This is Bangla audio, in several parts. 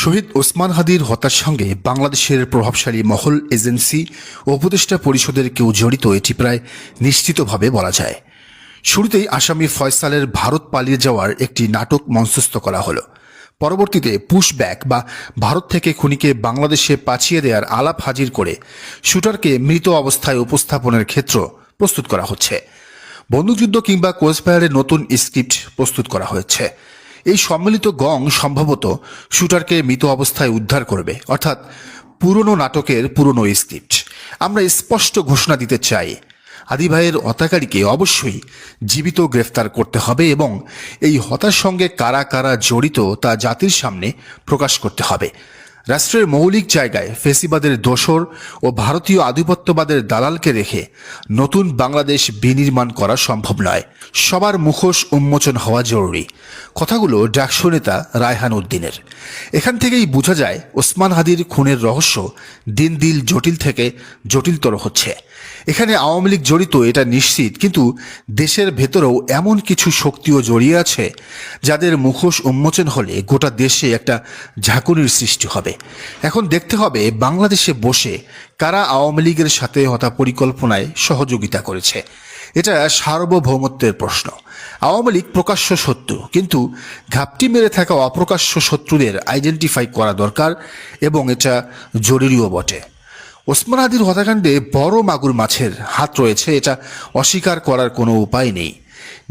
শহীদ ওসমান হাদির হত্যার সঙ্গে বাংলাদেশের প্রভাবশালী মহল এজেন্সি ও উপদেষ্টা পরিষদের কেউ জড়িত, এটি প্রায় নিশ্চিতভাবে বলা যায়। শুরুতেই আসামি ফয়সালের ভারত পালিয়ে যাওয়ার একটি নাটক মঞ্চস্থ করা হলো। পরবর্তীতে পুশব্যাক বা ভারত থেকে খুনিকে বাংলাদেশে পাঠিয়ে দেওয়ার আলাপ হাজির করে শুটারকে মৃত অবস্থায় উপস্থাপনের ক্ষেত্র প্রস্তুত করা হচ্ছে। বন্দুকযুদ্ধ কিংবা কোচফায়ারের নতুন স্ক্রিপ্ট প্রস্তুত করা হয়েছে। এই সম্মিলিত গং সম্ভবত শুটারকে মৃত অবস্থায় উদ্ধার করবে, অর্থাৎ পুরনো নাটকের পুরনো স্ক্রিপ্ট। আমরা স্পষ্ট ঘোষণা দিতে চাই আদিভাইয়ের হতাকারীকে অবশ্যই জীবিত গ্রেফতার করতে হবে এবং এই হতার সঙ্গে কারা কারা জড়িত তা জাতির সামনে প্রকাশ করতে হবে। রাষ্ট্রের মৌলিক জায়গায় ফেসিবাদের দোসর ও ভারতীয় আধিপত্যবাদের দালালকে রেখে নতুন বাংলাদেশ বিনির্মাণ করা সম্ভব নয়। সবার মুখোশ উন্মোচন হওয়া জরুরি। কথাগুলো ডাকসু নেতা রায়হান উদ্দিনের। এখান থেকেই বোঝা যায়, ওসমান হাদির খুনের রহস্য দিন দিন জটিল থেকে জটিলতর হচ্ছে। এখানে আওয়ামী লীগ জড়িত, এটা নিশ্চিত। কিন্তু দেশের ভেতরেও এমন কিছু শক্তিও জড়িয়ে আছে, যাদের মুখোশ উন্মোচন হলে গোটা দেশে একটা ঝাঁকুনির সৃষ্টি হবে। এখন দেখতে হবে বাংলাদেশে বসে কারা আওয়ামী লীগের সাথে হতা পরিকল্পনায় সহযোগিতা করেছে। এটা সার্বভৌমত্বের প্রশ্ন। আওয়ামী লীগ প্রকাশ্য শত্রু, কিন্তু ঘাপটি মেরে থাকা অপ্রকাশ্য শত্রুদের আইডেন্টিফাই করা দরকার এবং এটা জরুরিও বটে। ওসমান আদির হত্যাকাণ্ডে বড় মাগুর মাছের হাত রয়েছে, এটা অস্বীকার করার কোনো উপায় নেই।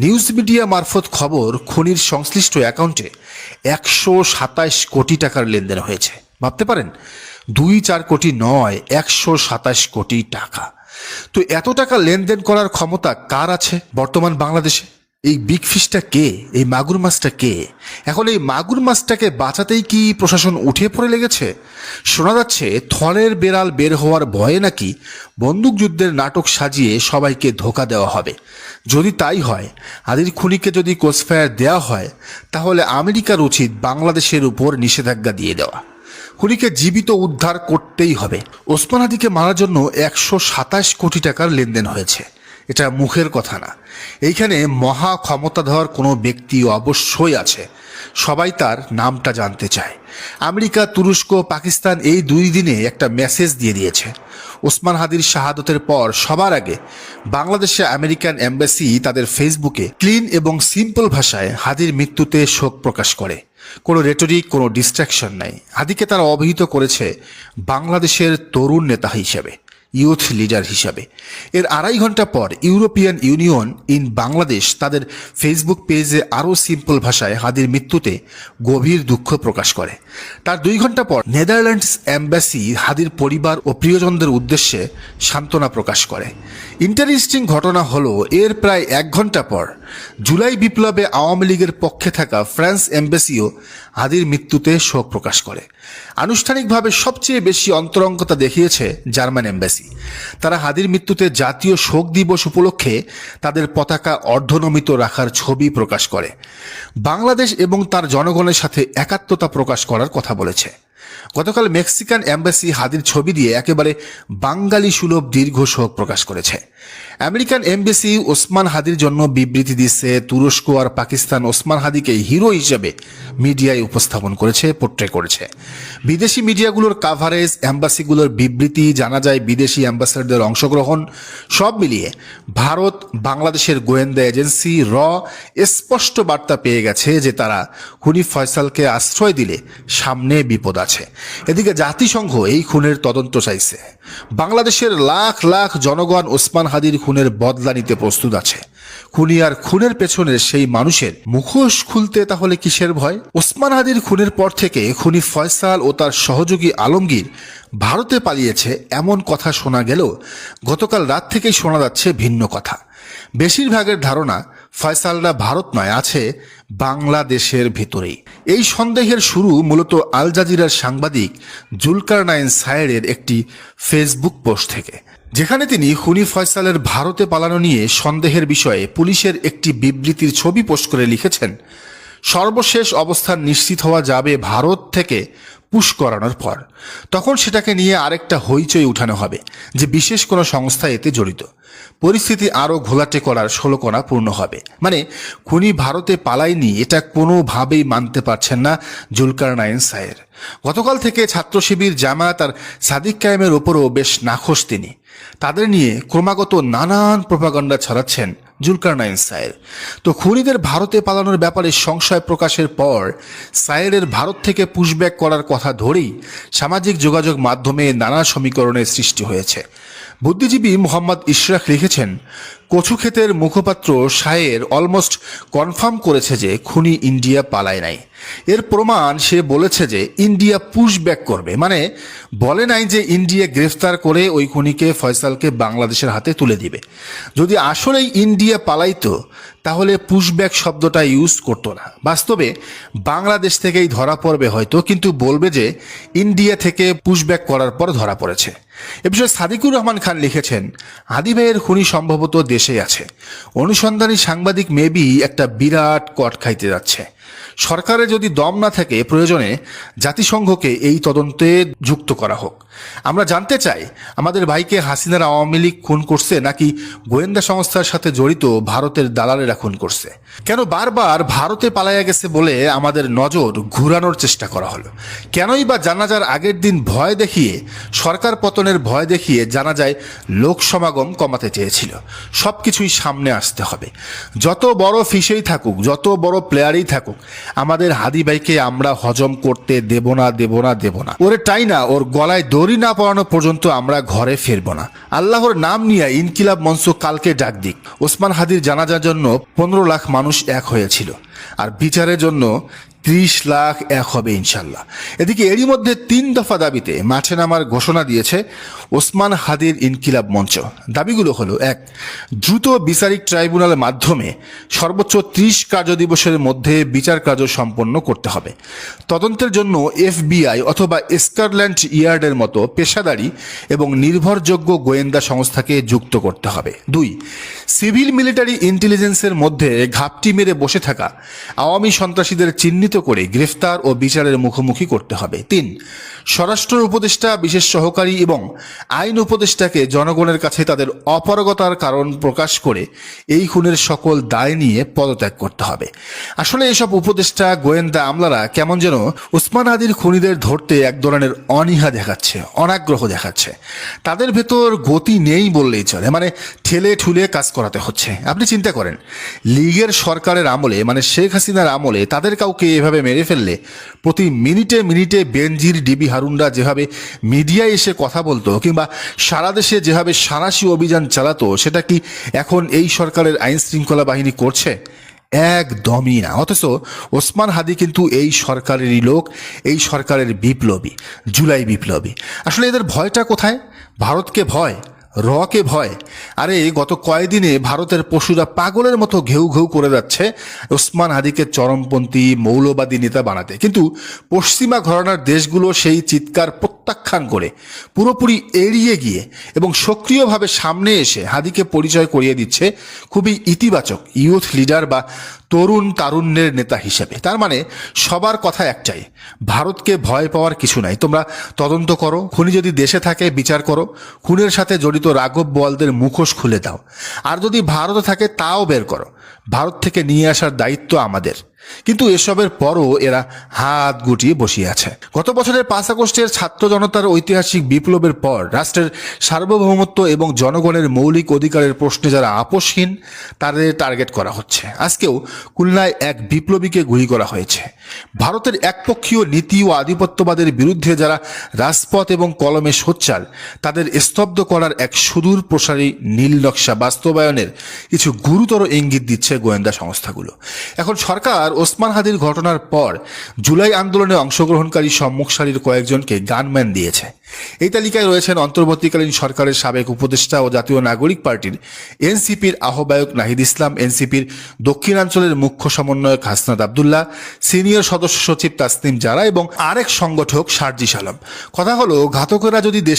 নিউজ মিডিয়া মারফত খবর খনির সংশ্লিষ্ট অ্যাকাউন্টে একশো সাতাশ কোটি টাকার লেনদেন হয়েছে। ভাবতে পারেন, দুই চার কোটি নয়, একশো সাতাশ কোটি টাকা। তো এত টাকা লেনদেন করার ক্ষমতা কার আছে বর্তমান বাংলাদেশে? এই বিগ ফিশটা কে? এই মাগুর মাছটা কে? এখন এই মাগুর মাছটাকে বাঁচাতেই কি প্রশাসন উঠে পড়ে লেগেছে? শোনা যাচ্ছে, থলের বেড়াল বের হওয়ার ভয়ে নাকি বন্দুকযুদ্ধের নাটক সাজিয়ে সবাইকে ধোকা দেওয়া হবে। যদি তাই হয়, আদির খুনিকে যদি কোচফায়ার দেওয়া হয়, তাহলে আমেরিকার উচিত বাংলাদেশের উপর নিষেধাজ্ঞা দিয়ে দেওয়া। খুনিকে জীবিত উদ্ধার করতেই হবে। ওসমান আদিকে মারার জন্য একশো সাতাশ কোটি টাকার লেনদেন হয়েছে। এটা মুখের কথা না। এইখানে মহা ক্ষমতাধর কোনো ব্যক্তি অবশ্যই আছে। সবাই তার নামটা জানতে চায়। আমেরিকা, তুরস্ক, পাকিস্তান এই দুই দিনে একটা মেসেজ দিয়ে দিয়েছে। ওসমান হাদির শাহাদতের পর সবার আগে বাংলাদেশে আমেরিকান এম্বাসি তাদের ফেসবুকে ক্লিন এবং সিম্পল ভাষায় হাদির মৃত্যুতে শোক প্রকাশ করে। কোনো রেটরিক কোনো ডিস্ট্রাকশন নাই। হাদিকে তারা অভিহিত করেছে বাংলাদেশের তরুণ নেতা হিসেবে। ইউথ লিডার হিসাবে। এর আড়াই ঘণ্টা পর ইউরোপিয়ান ইউনিয়ন ইন বাংলাদেশ তাদের ফেসবুক পেজে আরও সিম্পল ভাষায় হাদির মৃত্যুতে গভীর দুঃখ প্রকাশ করে। তার দুই ঘণ্টা পর নেদারল্যান্ডস অ্যাম্বাসি হাদির পরিবার ও প্রিয়জনদের উদ্দেশ্যে সান্ত্বনা প্রকাশ করে। ইন্টারেস্টিং ঘটনা হলো, এর প্রায় এক ঘণ্টা পর জুলাই বিপ্লবে আওয়ামী লীগের পক্ষে থাকা ফ্রান্স এম্বাসিও হাদির মৃত্যুতে শোক প্রকাশ করে। আনুষ্ঠানিকভাবে সবচেয়ে বেশি অন্তরঙ্গতা দেখিয়েছে জার্মান এম্বাসি তারা হাদির মৃত্যুতে জাতীয় শোক দিবস উপলক্ষে তাদের পতাকা অর্ধনমিত রাখার ছবি প্রকাশ করে। বাংলাদেশ এবং তার জনগণের সাথে একাত্মতা প্রকাশ করার কথা বলেছে। গতকাল মেক্সিকান এম্বাসি হাদির ছবি দিয়ে একেবারে বাঙালি সুলভ দীর্ঘ শোক প্রকাশ করেছে। আমেরিকান এম্বাসি ওসমান হাদির জন্য বিবৃতি দিচ্ছে, তুরস্ক আর পাকিস্তান ওসমান হাদিকে হিরো হিসেবে মিডিয়ায় উপস্থাপন করেছে পোট্রে করেছে। বিদেশি মিডিয়াগুলোর কাভারেজ অ্যাম্বাসিগুলোর বিবৃতি, জানা যায় বিদেশি অ্যাম্বাসাডারদের অংশগ্রহণ, সব মিলিয়ে ভারত বাংলাদেশের গোয়েন্দা এজেন্সি র স্পষ্ট বার্তা পেয়ে গেছে যে তারা খুনি ফয়সালকে আশ্রয় দিলে সামনে বিপদ আছে। এদিকে জাতিসংঘ এই খুনের তদন্ত চাইছে। বাংলাদেশের লাখ লাখ জনগণ ওসমান হাদির খুনের বদলা নিতে প্রস্তুত আছে। খুনি আর খুনের পেছনের সেই মানুষের মুখোশ খুলতে তাহলে কিসের ভয়? ওসমান হাদির খুনের পর থেকে খুনি ফয়সাল ও তার সহযোগী আলমগীর ভারতে পালিয়েছে এমন কথা শোনা গেলেও গতকাল রাত থেকেই শোনা যাচ্ছে ভিন্ন কথা। বেশিরভাগের ধারণা ফয়সালরা ভারত নয়, আছে বাংলাদেশের ভেতরেই। এই সন্দেহের শুরু মূলত আল জাজিরার সাংবাদিক জুলকার নাইন সায়েরের একটি ফেসবুক পোস্ট থেকে। যেখানে তিনি হুনি ফয়সালের ভারতে পালানো নিয়ে সন্দেহের বিষয়ে পুলিশের একটি বিবৃতির ছবি পোস্ট করে লিখেছেন, সর্বশেষ অবস্থান নিশ্চিত হওয়া যাবে ভারত থেকে পুশ করানোর পর। তখন সেটাকে নিয়ে আরেকটা হইচই উঠানো হবে, যে বিশেষ কোনো সংস্থা এতে জড়িত। পরিস্থিতি আরও ঘোলাটে করার ষোলকণা পূর্ণ হবে। মানে খুনি ভারতে পালায়নি, এটা কোনোভাবেই মানতে পারছেন না জুলকার নাইন সায়ের। গতকাল থেকে ছাত্র শিবির জামায়াত আর সাদিক কায়েমের ওপরও বেশ নাখোশ তিনি। তাদের নিয়ে ক্রমাগত নানান প্রপাগান্ডা ছড়াচ্ছেন জুলকার নাইন সায়ের। তো খুনিদের ভারতে পালানোর ব্যাপারে সংশয় প্রকাশের পর সায়েরের ভারত থেকে পুশব্যাক করার কথা ধরেই সামাজিক যোগাযোগ মাধ্যমে নানা সমীকরণের সৃষ্টি হয়েছে। বুদ্ধিজীবী মোহাম্মদ ইশরাক লিখেছেন কচুক্ষেতের মুখপাত্র সায়ের অলমোস্ট কনফার্ম করেছে যে খুনি ইন্ডিয়া পালায় নাই। এর প্রমাণ সে বলেছে যে ইন্ডিয়া পুশব্যাক করবে। মানে বলে নাই যে ইন্ডিয়া গ্রেফতার করে ওই খুনিকে ফয়সালকে বাংলাদেশের হাতে তুলে দিবে। যদি আসলেই ইন্ডিয়া পালাইতো, তাহলে পুশব্যাক শব্দটা ইউজ করতো না। বাস্তবে বাংলাদেশ থেকেই ধরা পড়বে হয়তো, কিন্তু বলবে যে ইন্ডিয়া থেকে পুশব্যাক করার পর ধরা পড়েছে। এ বিষয়ে সাদিকুর রহমান খান লিখেছেন আদি ভাইয়ের খুনি সম্ভবত দেশেই আছে। অনুসন্ধানী সাংবাদিক মেবি একটা বিরাট কট খাইতে যাচ্ছে। সরকারে যদি দম না থাকে প্রয়োজনে জাতিসংঘকে এই তদন্তে যুক্ত করা হোক। আমরা জানতে চাই, আমাদের ভাইকে হাসিনার আওয়ামী লীগ খুন করছে নাকি গোয়েন্দা সংস্থার সাথে জড়িত ভারতের দালালেরা খুন করছে? কেন বারবার ভারতে পালাইয়া গেছে বলে আমাদের নজর ঘুরানোর চেষ্টা করা হলো? কেনই বা জানাজার আগের দিন ভয় দেখিয়ে, সরকার পতনের ভয় দেখিয়ে জানা যায় লোক সমাগম কমাতে চেয়েছিল। সব কিছুই সামনে আসতে হবে। যত বড় ফিসেই থাকুক, যত বড় প্লেয়ারই থাকুক, আমাদের হাদি ভাইকে আমরা হজম করতে দেব না দেব না দেব না। ওরে টাই না, ওর গলায় দড়ি না পড়ানো পর্যন্ত আমরা ঘরে ফিরব না। আল্লাহর নাম নিয়ে ইনকিলাব মঞ্চ কালকে ডাক দিক। ওসমান হাদির জানাজার জন্য পনেরো লাখ মানুষ এক হয়েছিল। আর বিচারের জন্য ত্রিশ লাখ এক হবে ইনশাল্লাহ। এদিকে এরই মধ্যে তিন দফা দাবিতে মাঠে নামার ঘোষণা দিয়েছে ওসমান হাদির ইনকিলাব মঞ্চ। দাবিগুলো হলো, এক, দ্রুত বিচারিক ট্রাইব্যুনালের মাধ্যমে সর্বোচ্চ ত্রিশ কার্যদিবসের মধ্যে বিচার কার্য সম্পন্ন করতে হবে। তদন্তের জন্য এফবিআই অথবা স্কটল্যান্ড ইয়ার্ডের মতো পেশাদারি এবং নির্ভরযোগ্য গোয়েন্দা সংস্থাকে যুক্ত করতে হবে। দুই, সিভিল মিলিটারি ইন্টেলিজেন্সের মধ্যে ঘাপটি মেরে বসে থাকা আওয়ামী সন্ত্রাসীদের চিহ্নিত করে গ্রেফতার ও বিচারের মুখোমুখি করতে হবে। তিন, স্বরাষ্ট্র উপদেষ্টা বিশেষ সহকারী এবং আইন উপদেষ্টাকে জনগণের কাছে তাদের অপারগতার কারণ প্রকাশ করে এই খুনের সকল দায় নিয়ে পদত্যাগ করতে হবে। আসলে এসব উপদেষ্টা, গোয়েন্দা আমলারা কেমন যেন উসমান আদির খুনিদের ধরতে এক ধরনের অনীহা দেখাচ্ছে, অনাগ্রহ দেখাচ্ছে। তাদের ভেতর গতি নেই বললেই চলে মানে ঠেলে ঠুলে কাজ করাতে হচ্ছে। আপনি চিন্তা করেন, লীগের সরকারের আমলে মানে শেখ হাসিনার আমলে তাদের কাউকে এভাবে মেরে ফেললে প্রতি মিনিটে মিনিটে বেনজির, ডিবি হারুনরা যেভাবে মিডিয়ায় এসে কথা বলতো কিংবা সারা দেশে যেভাবে সাঁড়াশি অভিযান চালাতো, সেটা কি এখন এই সরকারের আইন শৃঙ্খলা বাহিনী করছে? একদমই না। অথচ ওসমান হাদি কিন্তু এই সরকারেরই লোক, এই সরকারের বিপ্লবী, জুলাই বিপ্লবী। আসলে এদের ভয়টা কোথায়? ভারতকে ভয়। রকে ভয়। আরে, গত কয়েকদিনে ভারতের পশুরা পাগলের মতো ঘেউ ঘেউ করে যাচ্ছে, ওসমান হাদিকে চরমপন্থী, মৌলবাদী নেতা বানাতে। কিন্তু পশ্চিমা ঘরানার দেশগুলো সেই চিৎকার প্রত্যাখ্যান করে, পুরোপুরি এড়িয়ে গিয়ে এবং সক্রিয়ভাবে সামনে এসে হাদিকে পরিচয় করিয়ে দিচ্ছে খুবই ইতিবাচক ইউথ লিডার বা তরুণ তারুণ্যের নেতা হিসেবে। তার মানে সবার কথা একটাই, ভারতকে ভয় পাওয়ার কিছু নাই। তোমরা তদন্ত করো, খুনি যদি দেশে থাকে, বিচার করো, খুনের সাথে জড়িত রাঘব বলদের মুখোশ খুলে দাও। আর যদি ভারতে থাকে তাও বের করো। ভারত থেকে নিয়ে আসার দায়িত্ব আমাদের। কিন্তু এসবের পরও এরা হাত গুটিয়ে বসিয়ে আছে। গত বছরের পাঁচ আগস্টের ছাত্র জনতার ঐতিহাসিক বিপ্লবের পর রাষ্ট্রের সার্বভৌমত্ব এবং জনগণের মৌলিক অধিকারের প্রশ্নে যারা আপোষহীন, তাদের টার্গেট করা হচ্ছে। আজকেও খুলনায় এক বিপ্লবীকে গুলি করা হয়েছে। ভারতের একপক্ষীয় নীতি ও আধিপত্যবাদের বিরুদ্ধে যারা রাজপথ এবং কলমে সোচ্চার, তাদের স্তব্ধ করার এক সুদূর প্রসারী নীল নকশা বাস্তবায়নের কিছু গুরুতর ইঙ্গিত দিচ্ছে গোয়েন্দা সংস্থাগুলো। এখন সরকার ওসমান হাদির ঘটনার পর জুলাই আন্দোলনে অংশগ্রহণকারী সম্মুখ সারির কয়েকজনকে গানম্যান দিয়েছে। এই তালিকায় রয়েছেন অন্তর্বর্তীকালীন সরকারের সাবেক উপদেষ্টা ও জাতীয় নাগরিক পার্টির এনসিপির আহ্বায়ক নাহিদ ইসলাম, এনসিপির দক্ষিণাঞ্চলের মুখ্য সমন্বয়ক হাসনাদ আবদুল্লাহ, সিনিয়র সদস্য সচিব তাসনিম জারা এবং আরেক সংগঠক সার্জিস আলম। কথা হলো, ঘাতকেরা যদি দেশে